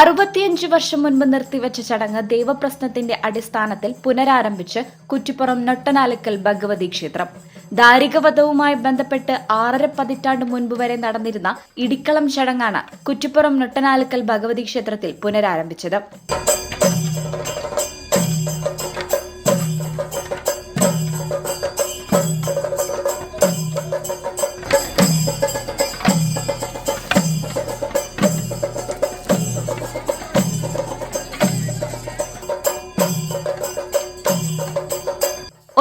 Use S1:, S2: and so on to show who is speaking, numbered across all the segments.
S1: അറുപത്തിയഞ്ച് വർഷം മുൻപ് നിർത്തിവച്ച ചടങ്ങ് ദൈവപ്രശ്നത്തിന്റെ അടിസ്ഥാനത്തിൽ പുനരാരംഭിച്ച് കുറ്റിപ്പുറം നൊട്ടനാലിക്കൽ ഭഗവതി ക്ഷേത്രം. ദാരികവധവുമായി ബന്ധപ്പെട്ട് ആറര പതിറ്റാണ്ട് മുൻപ് വരെ നടന്നിരുന്ന ഇടിക്കളം ചടങ്ങാണ് കുറ്റിപ്പുറം നൊട്ടനാലിക്കൽ ഭഗവതി ക്ഷേത്രത്തിൽ പുനരാരംഭിച്ചത്.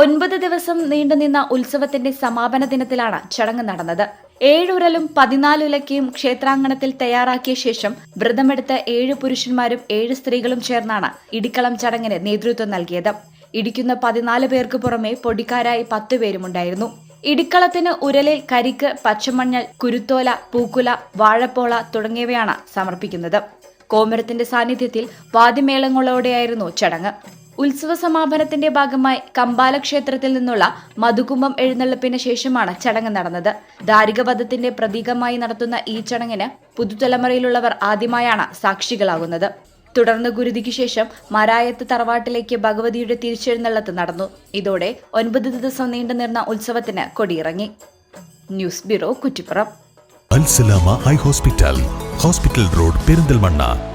S1: ഒൻപത് ദിവസം നീണ്ടുനിന്ന ഉത്സവത്തിന്റെ സമാപന ദിനത്തിലാണ് ചടങ്ങ് നടന്നത്. ഏഴുരലും പതിനാലുലക്കയും ക്ഷേത്രാങ്കണത്തിൽ തയ്യാറാക്കിയ ശേഷം വ്രതമെടുത്ത ഏഴ് പുരുഷന്മാരും ഏഴ് സ്ത്രീകളും ചേർന്നാണ് ഇടിക്കളം ചടങ്ങിന് നേതൃത്വം നൽകിയത്. ഇടിക്കുന്ന പതിനാല് പേർക്ക് പുറമെ പൊടിക്കാരായി പത്ത് പേരുമുണ്ടായിരുന്നു. ഇടിക്കളത്തിന് ഉരലിൽ കരിക്ക് പച്ചമഞ്ഞൾ കുരുത്തോല പൂക്കുല വാഴപ്പോള തുടങ്ങിയവയാണ് സമർപ്പിക്കുന്നത്. കോമരത്തിന്റെ സാന്നിധ്യത്തിൽ വാദ്യമേളങ്ങളോടെയായിരുന്നു ചടങ്ങ്. ഉത്സവ സമാപനത്തിന്റെ ഭാഗമായി കമ്പാല ക്ഷേത്രത്തിൽ നിന്നുള്ള മധുകുംഭം എഴുന്നള്ളിപ്പിന് ശേഷമാണ് ചടങ്ങ് നടന്നത്. ദാരികവധത്തിന്റെ പ്രതീകമായി നടത്തുന്ന ഈ ചടങ്ങിന് പുതുതലമുറയിലുള്ളവർ ആദ്യമായാണ് സാക്ഷികളാകുന്നത്. തുടർന്ന് ഗുരുതിക്ക് ശേഷം മരായത്ത് തറവാട്ടിലേക്ക് ഭഗവതിയുടെ തിരിച്ചെഴുന്നള്ളത്ത് നടന്നു. ഇതോടെ ഒൻപത് ദിവസം നീണ്ടുനിന്ന ഉത്സവത്തിന് കൊടിയിറങ്ങി. News bureau Kuttippuram.
S2: Eye hospital. Hospital road Perinthalmanna.